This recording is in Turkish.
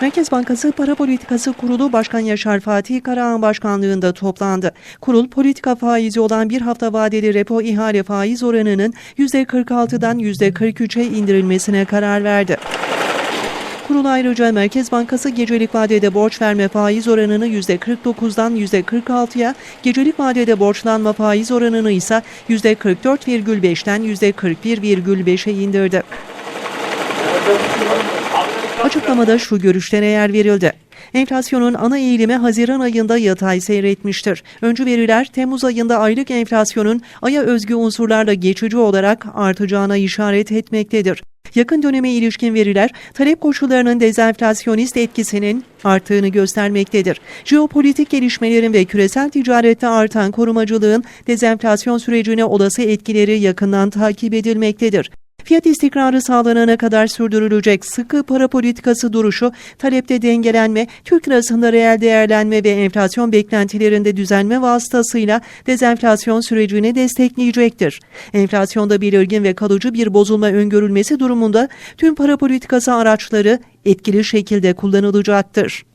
Merkez Bankası Para Politikası Kurulu Başkan Yaşar Fatih Karahan Başkanlığında toplandı. Kurul politika faizi olan bir hafta vadeli repo ihale faiz oranının %46'dan %43'e indirilmesine karar verdi. Kurul ayrıca Merkez Bankası gecelik vadede borç verme faiz oranını %49'dan %46'ya, gecelik vadede borçlanma faiz oranını ise %44,5'ten %41,5'e indirdi. Açıklamada şu görüşlere yer verildi. Enflasyonun ana eğilimi Haziran ayında yatay seyretmiştir. Öncü veriler Temmuz ayında aylık enflasyonun aya özgü unsurlarla geçici olarak artacağına işaret etmektedir. Yakın döneme ilişkin veriler talep koşullarının dezenflasyonist etkisinin arttığını göstermektedir. Jeopolitik gelişmelerin ve küresel ticarette artan korumacılığın dezenflasyon sürecine olası etkileri yakından takip edilmektedir. Fiyat istikrarı sağlanana kadar sürdürülecek sıkı para politikası duruşu, talepte dengelenme, Türk lirasında reel değerlenme ve enflasyon beklentilerinde düzenleme vasıtasıyla dezenflasyon sürecini destekleyecektir. Enflasyonda belirgin ve kalıcı bir bozulma öngörülmesi durumunda tüm para politikası araçları etkili şekilde kullanılacaktır.